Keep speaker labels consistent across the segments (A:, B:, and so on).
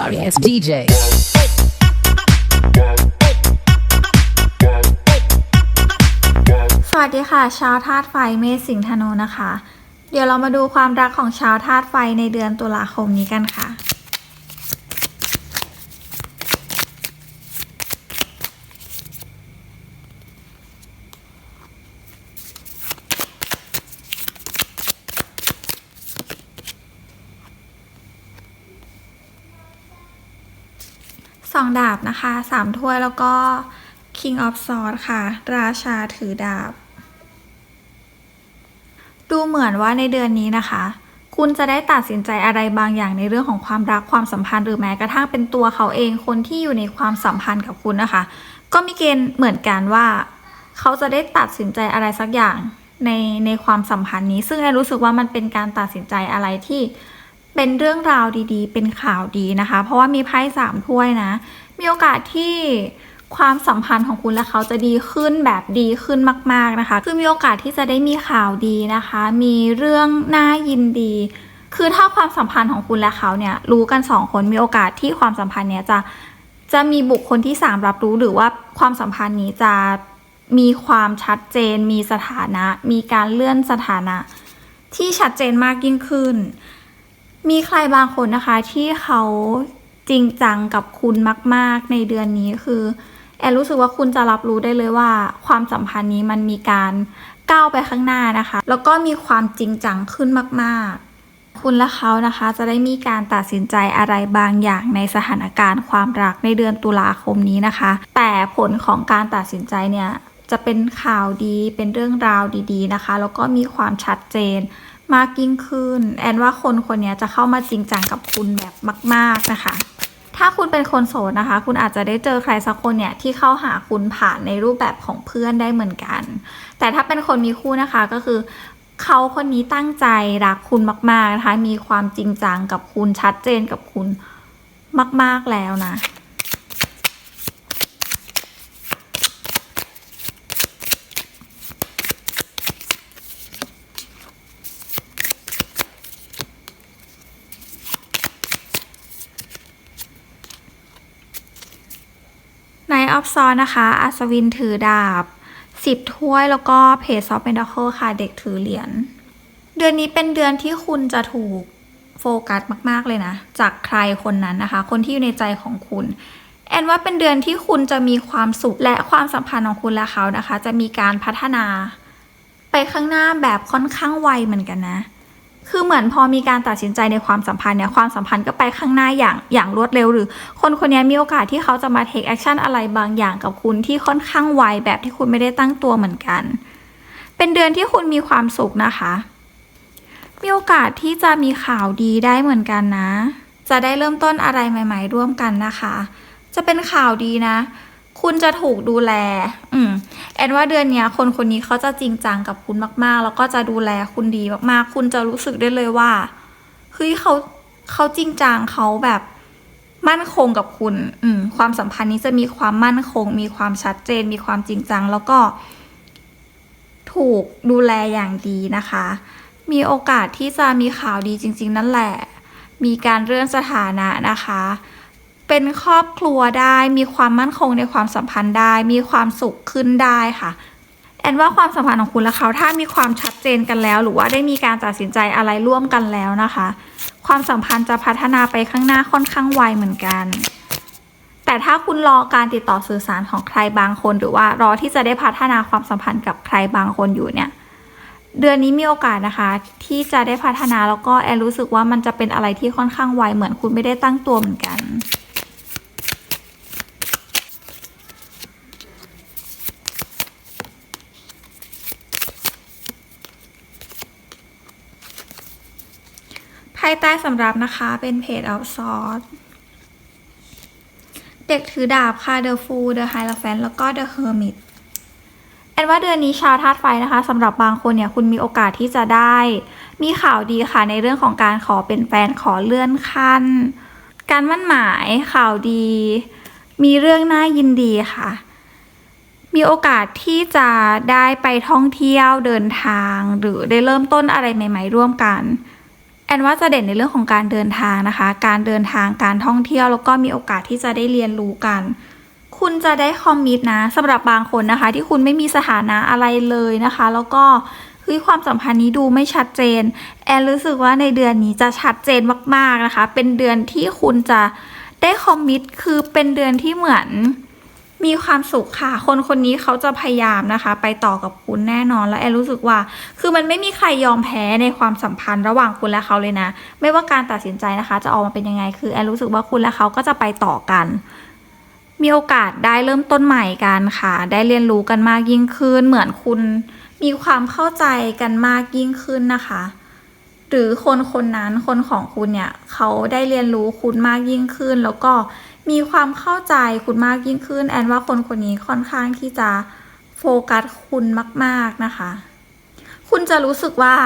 A: sorry ass DJ.
B: สวัสดีค่ะ ชาวธาตุไฟเมษสิงห์ธนูนะคะ เดี๋ยวเรามาดูความรักของชาวธาตุไฟในเดือนตุลาคมนี้กันค่ะ องดาบนะคะสามถ้วยแล้วก็ King of Swords ค่ะ ราชาถือดาบ ดูเหมือนว่าในเดือนนี้นะคะ คุณจะได้ตัดสินใจอะไรบางอย่างในเรื่องของความรักความสัมพันธ์หรือแม้กระทั่งเป็นตัวเขาเองคนที่อยู่ในความสัมพันธ์กับคุณนะคะ ก็มีเกณฑ์เหมือนกันว่า เขาจะได้ตัดสินใจอะไรสักอย่างในในความสัมพันธ์นี้ ซึ่งแอรู้สึกว่ามันเป็นการตัดสินใจอะไรที่ เป็นเรื่องราวดีๆ เป็นข่าวดีนะคะ เพราะว่ามีไพ่สามถ้วยนะ มีโอกาสที่ความสัมพันธ์ของคุณและเขาจะดีขึ้นแบบดีขึ้นมาก ๆนะคะ คือมีโอกาสที่จะได้มีข่าวดีนะคะ มีเรื่องน่ายินดี คือถ้าความสัมพันธ์ของคุณและเขาเนี่ยรู้กันสองคนมีโอกาสที่ความสัมพันธ์เนี้ยจะจะมีบุคคลที่สามรับรู้หรือว่าความสัมพันธ์นี้จะมีความชัดเจน มีสถานะ มีการเลื่อนสถานะ ที่ชัดเจนมากยิ่งขึ้น มีใครบางคนนะคะที่เขาจริงจังกับคุณมาก ๆ ในเดือนนี้คือ แอนรู้สึกว่าคุณจะรับรู้ได้เลยว่า ความสัมพันธ์นี้มันมีการก้าวไปข้างหน้านะคะ แล้วก็มีความจริงจังขึ้นมาก ๆ คุณและเขานะคะ จะได้มีการตัดสินใจอะไรบางอย่างในสถานการณ์ความรักในเดือนตุลาคมนี้นะคะ แต่ผลของการตัดสินใจเนี่ยจะเป็นข่าวดีเป็นเรื่องราวดี ๆ นะคะ แล้วก็มีความชัดเจน มากยิ่งขึ้น แอนว่าคนคนนี้จะเข้ามาจริงจังกับคุณแบบมาก ๆนะคะ ถ้าคุณเป็นคนโสดนะคะ คุณอาจจะได้เจอใครสักคนเนี่ยที่เข้าหาคุณผ่านในรูปแบบของเพื่อนได้เหมือนกัน แต่ถ้าเป็นคนมีคู่นะคะก็คือเขาคนนี้ตั้งใจรักคุณมาก ๆ นะคะ มีความจริงจังกับคุณชัดเจนกับคุณมาก ๆ แล้วนะ ใน ออฟซอนนะคะ อัศวินถือดาบ 10 ถ้วยแล้วก็เพจซอฟต์เป็นดัคเคิลค่ะ เด็กถือเหรียญ เดือนนี้เป็นเดือนที่คุณจะถูกโฟกัสมาก ๆ เลยนะ จากใครคนนั้นนะคะ คนที่อยู่ในใจของคุณ แอนว่าเป็นเดือนที่คุณจะมีความสุขและความสัมพันธ์ของคุณและเขานะคะ จะมีการพัฒนา ไปข้างหน้าแบบค่อนข้างไวเหมือนกันนะ คือเหมือนพอมีการตัดสินใจในความสัมพันธ์เนี่ยความสัมพันธ์ก็ไปข้างหน้าอย่างอย่างรวดเร็ว หรือ คนคนนี้มีโอกาสที่เขาจะมาเทคแอคชั่นอะไรบางอย่างกับคุณที่ค่อนข้างไวแบบที่คุณไม่ได้ตั้งตัวเหมือนกัน เป็นเดือนที่คุณมีความสุขนะคะ มีโอกาสที่จะมีข่าวดีได้เหมือนกันนะ จะได้เริ่มต้นอะไรใหม่ ๆ ร่วมกันนะคะ จะเป็นข่าวดีนะ คุณจะถูกดูแล อืม แอนว่าเดือนนี้คนคนนี้เขาจะจริงจังกับคุณมาก ๆ แล้วก็จะดูแลคุณดีมากๆ คุณจะรู้สึกได้เลยว่า เฮ้ยเขาเขาจริงจังเขาแบบมั่นคงกับคุณ อืม ความสัมพันธ์นี้จะมีความมั่นคง มีความชัดเจน มีความจริงจัง แล้วก็ ถูกดูแลอย่างดีนะคะ มีโอกาสที่จะมีข่าวดีจริง ๆ นั่นแหละ มีการเลื่อนสถานะนะคะ เป็นครอบครัวได้มีความมั่นคงในความสัมพันธ์ได้ มีความสุขขึ้นได้ค่ะแอนว่าความสัมพันธ์ของคุณและเขาถ้ามีความชัดเจนกันแล้ว หรือว่าได้มีการตัดสินใจอะไรร่วมกันแล้วนะคะ ความสัมพันธ์จะพัฒนาไปข้างหน้าค่อนข้างไวเหมือนกัน แต่ถ้าคุณรอการติดต่อสื่อสารของใครบางคน หรือว่ารอที่จะได้พัฒนาความสัมพันธ์กับใครบางคนอยู่เนี่ยเดือนนี้มีโอกาสนะคะ ที่จะได้พัฒนาแล้วก็แอนรู้สึกว่ามันจะเป็นอะไรที่ค่อนข้างไวเหมือนคุณไม่ได้ตั้งตัวเหมือนกัน ภายใต้สำรับนะคะเป็นเพจ of s o r t เด็กถือดาบค่ะ The Fool The Hierophant แล้วก็ The Hermit แอนว่าเดือนนี้ชาวธาตุไฟนะคะสำหรับบางคนเนี่ยคุณมีโอกาสที่จะได้ มีข่าวดีค่ะในเรื่องของการขอเป็นแฟนขอเลื่อนขั้น การมั่นหมายข่าวดี มีเรื่องน่ายินดีค่ะ มีโอกาสที่จะได้ไปท่องเที่ยวเดินทาง หรือได้เริ่มต้นอะไรใหม่ ๆ ร่วมกัน แอนว่าจะเด่นในเรื่องของการเดินทางนะคะ การเดินทางการท่องเที่ยวแล้วก็มีโอกาสที่จะได้เรียนรู้กัน คุณจะได้คอมมิตนะสำหรับบางคนนะคะ ที่คุณไม่มีสถานะอะไรเลยนะคะ แล้วก็เฮ้ยความสัมพันธ์นี้ดูไม่ชัดเจน แอนรู้สึกว่าในเดือนนี้จะชัดเจนมากๆนะคะ เป็นเดือนที่คุณจะได้คอมมิตคือเป็นเดือนที่เหมือน มีความสุขค่ะ คนคนนี้เขาจะพยายามนะคะ ไปต่อกับคุณแน่นอนและแอนรู้สึกว่า คือมันไม่มีใครยอมแพ้ในความสัมพันธ์ระหว่างคุณและเขาเลยนะ ไม่ว่าการตัดสินใจนะคะ จะออกมาเป็นยังไง คือแอนรู้สึกว่าคุณและเขาก็จะไปต่อกันมีโอกาสได้เริ่มต้นใหม่กันค่ะ ได้เรียนรู้กันมากยิ่งขึ้น เหมือนคุณมีความเข้าใจกันมากยิ่งขึ้นนะคะ หรือคนคนนั้นคนของคุณเนี่ย เขาได้เรียนรู้คุณมากยิ่งขึ้น แล้วก็ มีความเข้าใจคุณมากยิ่งขึ้น แอนว่าคนคนนี้ค่อนข้างที่จะโฟกัสคุณมาก ๆนะคะ คุณจะรู้สึกว่า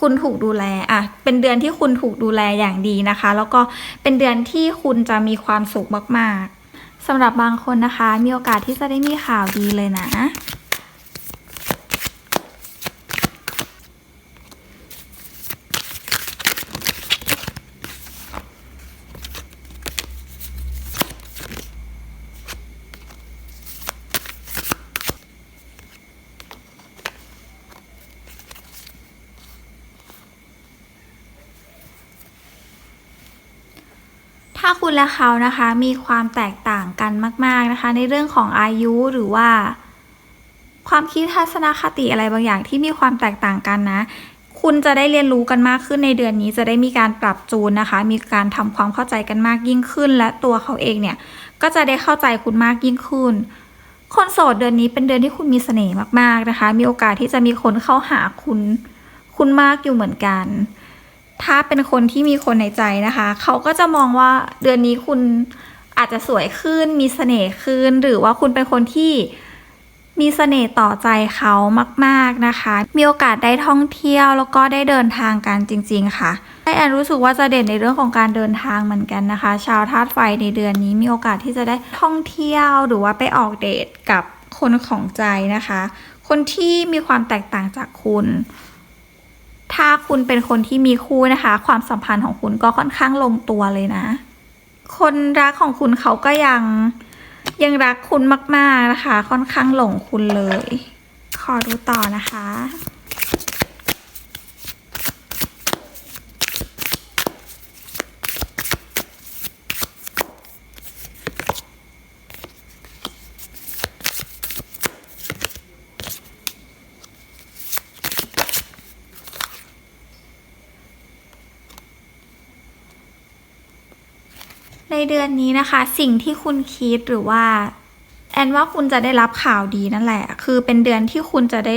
B: คุณถูกดูแลอะเป็นเดือนที่คุณถูกดูแลอย่างดีนะคะ แล้วก็เป็นเดือนที่คุณจะมีความสุขมาก ๆสำหรับบางคนนะคะ มีโอกาสที่จะได้มีข่าวดีเลยนะ ถ้าคุณและเขานะคะมีความแตกต่างกันมาก ๆนะคะ ในเรื่องของอายุหรือว่า ความคิดทัศนคติอะไรบางอย่างที่มีความแตกต่างกันนะ คุณจะได้เรียนรู้กันมากขึ้นในเดือนนี้จะได้มีการปรับจูนนะคะ มีการทำความเข้าใจกันมากยิ่งขึ้น และตัวเขาเองเนี่ยก็จะได้เข้าใจคุณมากยิ่งขึ้นคนโสดเดือนนี้เป็นเดือนที่คุณมีเสน่ห์มากๆนะคะ มีโอกาสที่จะมีคนเข้าหาคุณ คุณมากอยู่เหมือนกัน ถ้าเป็นคนที่มีคนในใจนะคะ เขาก็จะมองว่าเดือนนี้คุณอาจจะสวยขึ้น มีเสน่ห์ขึ้น หรือว่าคุณเป็นคนที่มีเสน่ห์ต่อใจเขามาก ๆนะคะ มีโอกาสได้ท่องเที่ยวแล้วก็ได้เดินทางกันจริง ๆ ค่ะไอแอนรู้สึกว่าจะเด่นในเรื่องของการเดินทางเหมือนกันนะคะ ชาวธาตุไฟในเดือนนี้มีโอกาสที่จะได้ท่องเที่ยวหรือว่าไปออกเดทกับคนของใจนะคะ คนที่มีความแตกต่างจากคุณ ถ้าคุณเป็นคนที่มีคู่นะคะ ความสัมพันธ์ของคุณก็ค่อนข้างลงตัวเลยนะ คนรักของคุณเขาก็ยังยังรักคุณมาก ๆ นะคะ ค่อนข้างหลงคุณเลย ขอดูต่อนะคะ ในเดือนนี้นะคะ สิ่งที่คุณคิดหรือว่า แอนว่าคุณจะได้รับข่าวดีนั่นแหละ คือเป็นเดือนที่คุณจะได้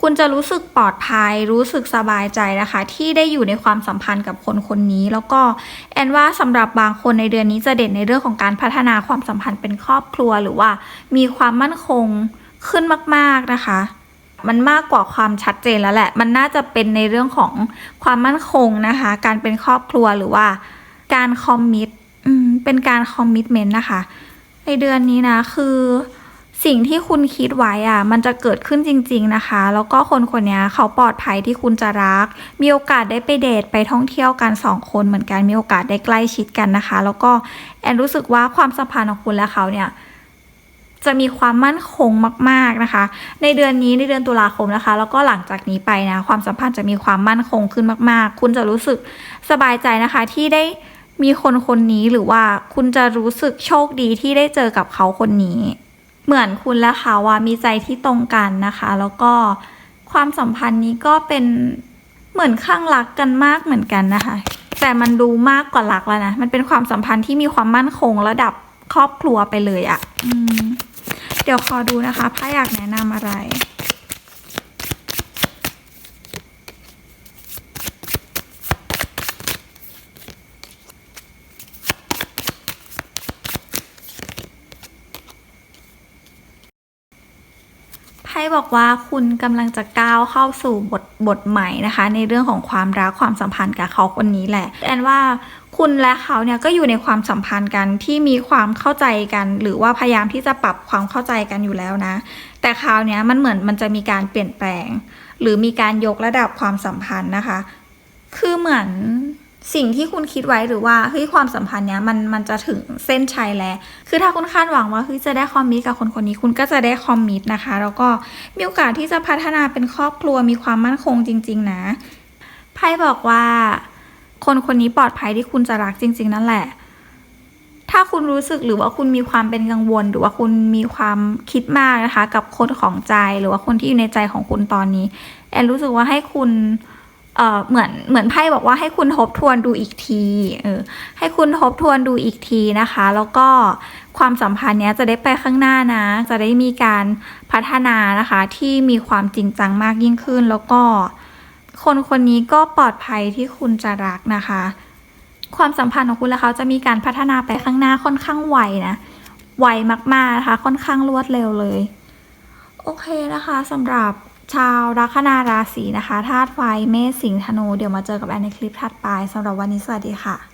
B: คุณจะรู้สึกปลอดภัย รู้สึกสบายใจนะคะ ที่ได้อยู่ในความสัมพันธ์กับคนคนนี้ แล้วก็แอนว่าสำหรับบางคนในเดือนนี้จะเด่นในเรื่องของการพัฒนาความสัมพันธ์เป็นครอบครัวหรือว่า มีความมั่นคงขึ้นมาก ๆนะคะมันมากกว่าความชัดเจนแล้วแหละ มันน่าจะเป็นในเรื่องของความมั่นคงนะคะ การเป็นครอบครัวหรือว่าการคอมมิต เป็นการคอมมิตเมนต์นะคะ ในเดือนนี้นะคือสิ่งที่คุณคิดไว้อะมันจะเกิดขึ้นจริง ๆนะคะ แล้วก็คนคนนี้เขาปลอดภัยที่คุณจะรัก มีโอกาสได้ไปเดทไปท่องเที่ยวกันสองคนเหมือนกันมีโอกาสได้ใกล้ชิดกันนะคะ แล้วก็แอนรู้สึกว่าความสัมพันธ์ของคุณและเขาเนี่ยจะมีความมั่นคงมาก ๆนะคะ ในเดือนนี้ในเดือนตุลาคมนะคะ แล้วก็หลังจากนี้ไปนะความสัมพันธ์จะมีความมั่นคงขึ้นมาก ๆ คุณจะรู้สึกสบายใจนะคะที่ได้ มีคนคนนี้หรือว่าคุณจะรู้สึกโชคดีที่ได้เจอกับเขาคนนี้ เหมือนคุณและเขาว่ามีใจที่ตรงกันนะคะ แล้วก็ความสัมพันธ์นี้ก็เป็นเหมือนข้างรักกันมากเหมือนกันนะคะ แต่มันดูมากกว่ารักแล้วนะ มันเป็นความสัมพันธ์ที่มีความมั่นคงระดับครอบครัวไปเลยอะ่ะเดี๋ยวขอดูนะคะพระอยากแนะนำอะไร บอกว่าคุณกำลังจะก้าวเข้าสู่บทบทใหม่นะคะ ในเรื่องของความรักความสัมพันธ์กับเขาคนนี้แหละแอนว่าคุณและเขาเนี่ยก็อยู่ในความสัมพันธ์กันที่มีความเข้าใจกัน หรือว่าพยายามที่จะปรับความเข้าใจกันอยู่แล้วนะ แต่คราวเนี้ยมันเหมือนมันจะมีการเปลี่ยนแปลง หรือมีการยกระดับความสัมพันธ์นะคะ คือเหมือน สิ่งที่คุณคิดไว้หรือว่าเฮ้ยความสัมพันธ์เนี้ยมันมันจะถึงเส้นชัยแล้ว คือถ้าคุณคาดหวังว่าเฮ้ยจะได้คอมมิตกับคนคนนี้คุณก็จะได้คอมมิตนะคะ แล้วก็มีโอกาสที่จะพัฒนาเป็นครอบครัวมีความมั่นคงจริง ๆ นะไพ่บอกว่า คนคนนี้ปลอดภัยที่คุณจะรักจริง ๆ นั่นแหละ ถ้าคุณรู้สึกหรือว่าคุณมีความเป็นกังวล หรือว่าคุณมีความคิดมากนะคะ กับคนของใจหรือว่าคนที่อยู่ในใจของคุณตอนนี้แอนรู้สึกว่าให้คุณ เอ่อเหมือนเหมือนไพ่บอกว่าให้คุณทบทวนดูอีกทีเออให้คุณทบทวนดูอีกทีนะคะ แล้วก็ความสัมพันธ์เนี้ยจะได้ไปข้างหน้านะ จะได้มีการพัฒนานะคะ ที่มีความจริงจังมากยิ่งขึ้น แล้วก็ คนคนนี้ก็ปลอดภัยที่คุณจะรักนะคะ ความสัมพันธ์ของคุณและเขาจะมีการพัฒนาไปข้างหน้าค่อนข้างไวนะไวมากๆนะคะ ค่อนข้างรวดเร็วเลย โอเคนะคะสำหรับ ชาวลัคนาราศีนะคะธาตุไฟเมษสิงห์ธนูเดี๋ยวมาเจอกับแอนในคลิปถัดไปสำหรับวันนี้สวัสดีค่ะ